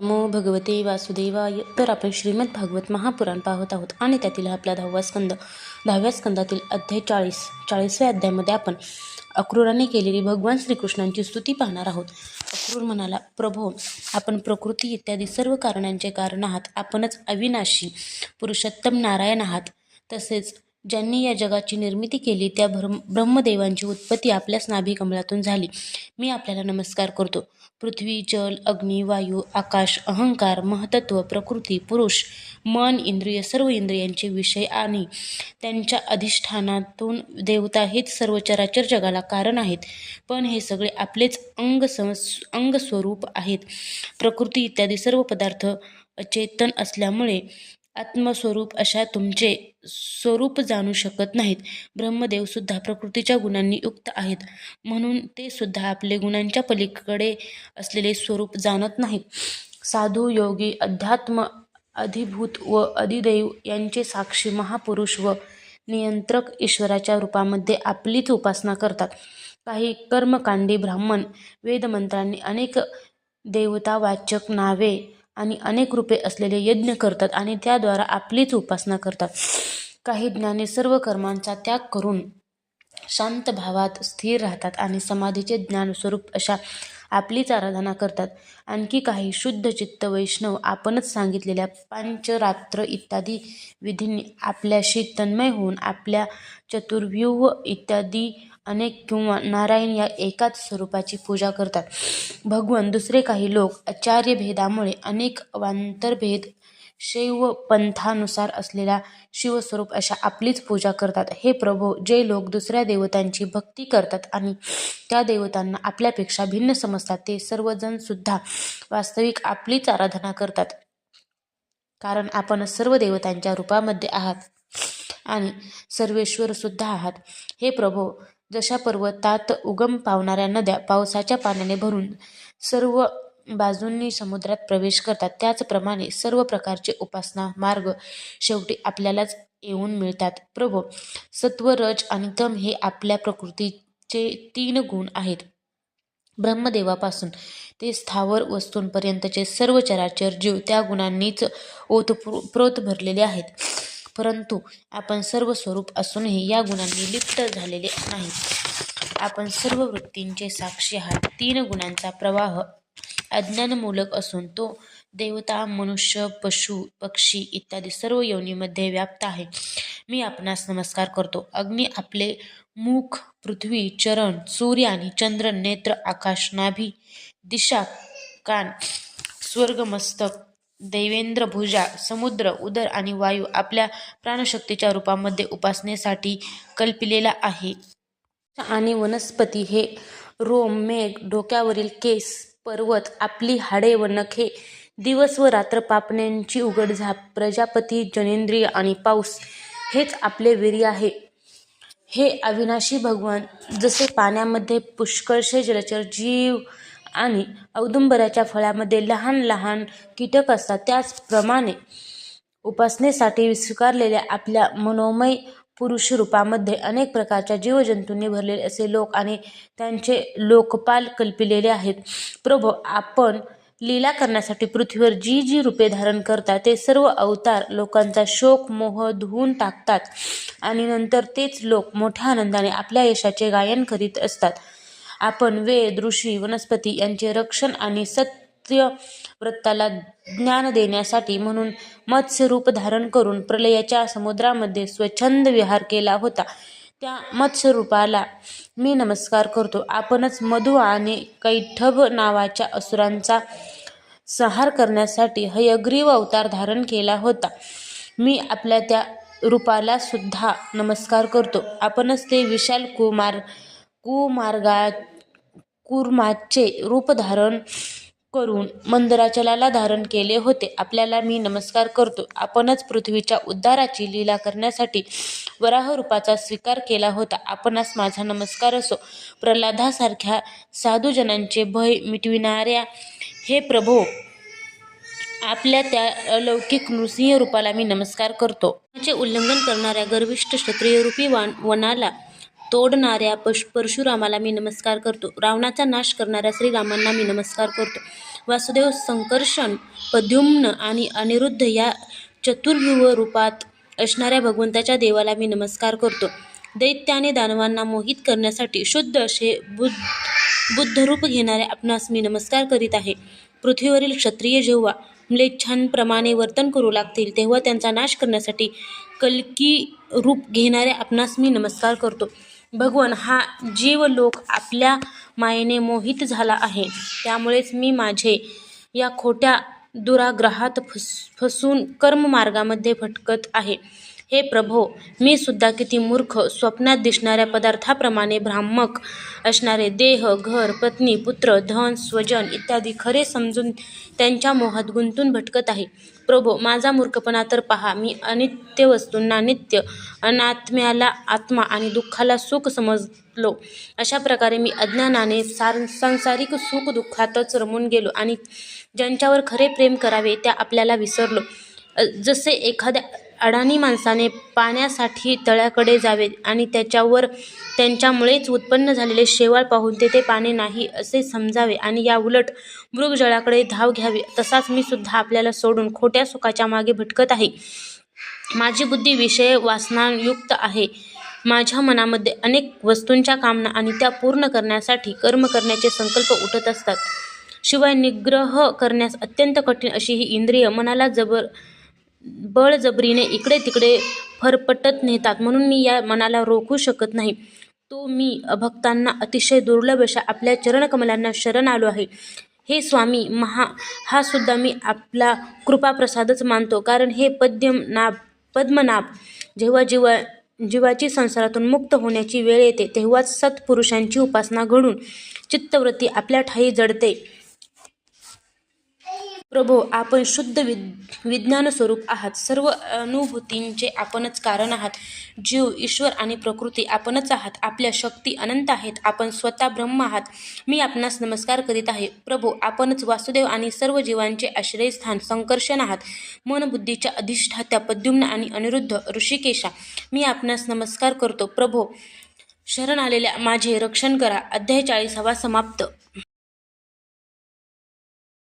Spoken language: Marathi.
नमो भगवते वासुदेवाय. तर आपण श्रीमद भागवत महापुराण पाहत आहोत आणि त्यातील आपला दहावा स्कंद. दहाव्या स्कंदातील अध्याय चाळीस. चाळीसव्या अध्यायामध्ये आपण अक्रूराने केलेली भगवान श्रीकृष्णांची स्तुती पाहणार आहोत. अक्रूर म्हणाला प्रभो आपण प्रकृती इत्यादी सर्व कारणांचे कारण आहात. आपणच अविनाशी पुरुषोत्तम नारायण आहात. तसेच ज्यांनी या जगाची निर्मिती केली त्या भ्रम ब्रह्मदेवांची उत्पत्ती आपल्याच नाभिकमलातून झाली. मी आपल्याला नमस्कार करतो. पृथ्वी जल अग्नी वायू आकाश अहंकार महतत्व प्रकृती पुरुष मन इंद्रिय सर्व इंद्रियांचे विषय आणि त्यांच्या अधिष्ठानातून देवता हेच सर्व चराचर जगाला कारण आहेत. पण हे सगळे आपलेच अंग अंगस्वरूप आहेत. प्रकृती इत्यादी सर्व पदार्थ अचेतन असल्यामुळे आत्मस्वरूप अशा तुमचे स्वरूप जाणू शकत नाहीत. ब्रह्मदेव सुद्धा प्रकृतीच्या गुणांनी युक्त आहेत. म्हणून ते सुद्धा आपले गुणांच्या पलीकडे असलेले स्वरूप जाणत नाहीत. साधू योगी अध्यात्म अधिभूत व अधिदैव यांचे साक्षी महापुरुष व नियंत्रक ईश्वराच्या रूपामध्ये आपलीच उपासना करतात. काही कर्मकांडी ब्राह्मण वेदमंत्रांनी अनेक देवतावाचक नावे आणि अनेक रूपे असलेले यज्ञ करतात आणि त्याद्वारा आपलीच उपासना करतात. काही ज्ञानी सर्व कर्मांचा त्याग करून शांत भावात स्थिर राहतात आणि समाधीचे ज्ञानस्वरूप अशा आपलीच आराधना करतात. आणखी काही शुद्ध चित्त वैष्णव आपणच सांगितलेल्या पांचरात्र इत्यादी विधींनी आपल्याशी तन्मय होऊन आपल्या चतुर्व्यूह इत्यादी अनेक किंवा नारायण या एकाच स्वरूपाची पूजा करतात. भगवान दुसरे काही लोक आचार्य भेदामुळे अनेक अवांतरभेद शैव पंथानुसार असलेल्या शिवस्वरूप अशा आपलीच पूजा करतात. हे प्रभो जे लोक दुसऱ्या देवतांची भक्ती करतात आणि त्या देवतांना आपल्यापेक्षा भिन्न समजतात ते सर्वजण सुद्धा वास्तविक आपलीच आराधना करतात. कारण आपण सर्व देवतांच्या रूपामध्ये आहात आणि सर्वेश्वर सुद्धा आहात. हे प्रभो जशा पर्वतात उगम पावणाऱ्या नद्या पावसाच्या पाण्याने भरून सर्व बाजूंनी समुद्रात प्रवेश करतात. त्याचप्रमाणे सर्व प्रकारचे उपासना मार्ग शेवटी आपल्यालाच येऊन मिळतात. प्रभो सत्व रज आणि तम हे आपल्या प्रकृतीचे तीन गुण आहेत. ब्रह्मदेवापासून ते स्थावर वस्तूंपर्यंतचे सर्व चराचर जीव त्या गुणांनीच ओतप्रोत भरलेले आहेत. परंतु आपण सर्व स्वरूप असूनही या गुणांनी लिप्त झालेले नाही. आपण सर्व वृत्तींचे साक्षी आहात. तीन गुणांचा प्रवाह अज्ञानमूलक असून तो देवता मनुष्य पशु पक्षी इत्यादी सर्व योनीमध्ये व्याप्त आहे. मी आपणास नमस्कार करतो. अग्नी आपले मुख पृथ्वी चरण सूर्य आणि चंद्र नेत्र आकाश नाभी दिशा कान स्वर्गमस्तक देवेंद्र भुजा समुद्र उदर आणि वायू आपल्या प्राणशक्तीच्या रूपामध्ये उपासनेसाठी कल्पिलेला आहे. आणि वनस्पती हे रोम मेघ डोक्यावरील केस पर्वत आपली हाडे व नखे दिवस व रात्र पापण्यांची उघडझाप प्रजापती जनेंद्रिय आणि पाऊस हेच आपले वीर्य आहे. हे अविनाशी भगवान जसे पाण्यामध्ये पुष्कळशे जलचर जीव आणि औदुंबराच्या फळामध्ये लहान लहान कीटक असतात. त्याचप्रमाणे उपासनेसाठी स्वीकारलेल्या आपल्या मनोमय पुरुष रूपामध्ये अनेक प्रकारच्या जीवजंतूंनी भरलेले असे लोक आणि त्यांचे लोकपाल कल्पिलेले आहेत. प्रभो आपण लीला करण्यासाठी पृथ्वीवर जी जी रूपे धारण करतात ते सर्व अवतार लोकांचा शोक मोह धुवून टाकतात आणि नंतर तेच लोक मोठ्या आनंदाने आपल्या यशाचे गायन करीत असतात. आपण वेद ऋषी वनस्पती यांचे रक्षण आणि सत्य व्रताला ज्ञान देण्यासाठी म्हणून मत्स्य रूप धारण करून प्रलयाच्या समुद्रामध्ये स्वच्छंद विहार केला होता. त्या मत्स्यरूपाला मी नमस्कार करतो. आपणच मधु आणि कैठभ नावाच्या असुरांचा संहार करण्यासाठी हयग्रीव अवतार धारण केला होता. मी आपल्या त्या रूपाला सुद्धा नमस्कार करतो. आपणच ते विशाल कुमार कुमार्गा कुर्माचे रूप धारण करून मंदराचलाला धारण केले होते. आपल्याला मी नमस्कार करतो. आपणच पृथ्वीच्या उद्धाराची लीला करण्यासाठी वराह रूपाचा स्वीकार केला होता. आपणास माझा नमस्कार असो. प्रल्हादासारख्या साधूजनांचे भय मिटविणाऱ्या हे प्रभो आपल्या त्या अलौकिक नृसिंह रूपाला मी नमस्कार करतो. चे उल्लंघन करणाऱ्या गर्विष्ठ क्षत्रिय रूपी वान वनाला तोडणाऱ्या पश परशुरामाला मी नमस्कार करतो. रावणाचा नाश करणाऱ्या श्रीरामांना मी नमस्कार करतो. वासुदेव संकर्षण पद्युम्न आणि अनिरुद्ध या चतुर्भुव रूपात असणाऱ्या भगवंताच्या देवाला मी नमस्कार करतो. दैत्याने दानवांना मोहित करण्यासाठी शुद्ध असे बुद्ध बुद्धरूप घेणाऱ्या आपणास मी नमस्कार करीत आहे. पृथ्वीवरील क्षत्रिय जेव्हा म्लेच्छांप्रमाणे वर्तन करू लागतील तेव्हा त्यांचा नाश करण्यासाठी कल्की रूप घेणाऱ्या आपणास मी नमस्कार करतो. भगवान हा जीव लोक आपल्या मायेने मोहित झाला आहे. त्यामुळेच मी माझे या खोट्या दुराग्रहात फस फसून कर्ममार्गामध्ये भटकत आहे. हे प्रभो मी सुद्धा किती मूर्ख स्वप्नात दिसणाऱ्या पदार्थाप्रमाणे भ्रामक असणारे देह घर पत्नी पुत्र धन स्वजन इत्यादी खरे समजून त्यांच्या मोहात गुंतून भटकत आहे. प्रभो माझा मूर्खपणा तर पहा मी अनित्य वस्तूंना नित्य अनात्म्याला आत्मा आणि दुःखाला सुख समजलो. अशा प्रकारे मी अज्ञानाने सार सांसारिक सुख दुःखातच रमून गेलो आणि ज्यांच्यावर खरे प्रेम करावे त्या आपल्याला विसरलो. जसे एखाद्या अडाणी माणसाने पाण्यासाठी तळ्याकडे जावे आणि त्याच्यावर त्यांच्यामुळेच उत्पन्न झालेले शेवाळ पाहून तेथे पाणी नाही असे समजावे आणि या उलट मृगजळाकडे धाव घ्यावी. तसाच मी सुद्धा आपल्याला सोडून खोट्या सुखाच्या मागे भटकत आहे. माझी बुद्धी विषय वासनायुक्त आहे. माझ्या मनामध्ये अनेक वस्तूंच्या कामना आणि त्या पूर्ण करण्यासाठी कर्म करण्याचे संकल्प उठत असतात. शिवाय निग्रह करण्यास अत्यंत कठीण अशी ही इंद्रिय मनाला जबर बळजबरीने इकडे तिकडे फरफटत नेतात. म्हणून मी या मनाला रोखू शकत नाही. तो मी अभक्तांना अतिशय दुर्लभ अशा आपल्या चरणकमलांना शरण आलो आहे. हे स्वामी महा हा सुद्धा मी आपला कृपाप्रसादच मानतो. कारण हे पद्यनाभ पद्मनाभ जेव्हा जीवा जीवाची संसारातून मुक्त होण्याची वेळ येते तेव्हाच सत्पुरुषांची उपासना घडून चित्तवृत्ती आपल्या ठायी जडते. प्रभो आपण शुद्ध विद विज्ञान स्वरूप आहात. सर्व अनुभूतींचे आपणच कारण आहात. जीव ईश्वर आणि प्रकृती आपणच आहात. आपल्या शक्ती अनंत आहेत. आपण स्वतः ब्रह्म आहात. मी आपणास नमस्कार करीत आहे. प्रभो आपणच वासुदेव आणि सर्व जीवांचे आश्रयस्थान संकर्षण आहात. मन बुद्धीच्या अधिष्ठात्या पद्युम्न आणि अनिरुद्ध ऋषिकेशा मी आपणास नमस्कार करतो. प्रभो शरण आलेल्या माझे रक्षण करा. अध्याय चाळीसावा समाप्त.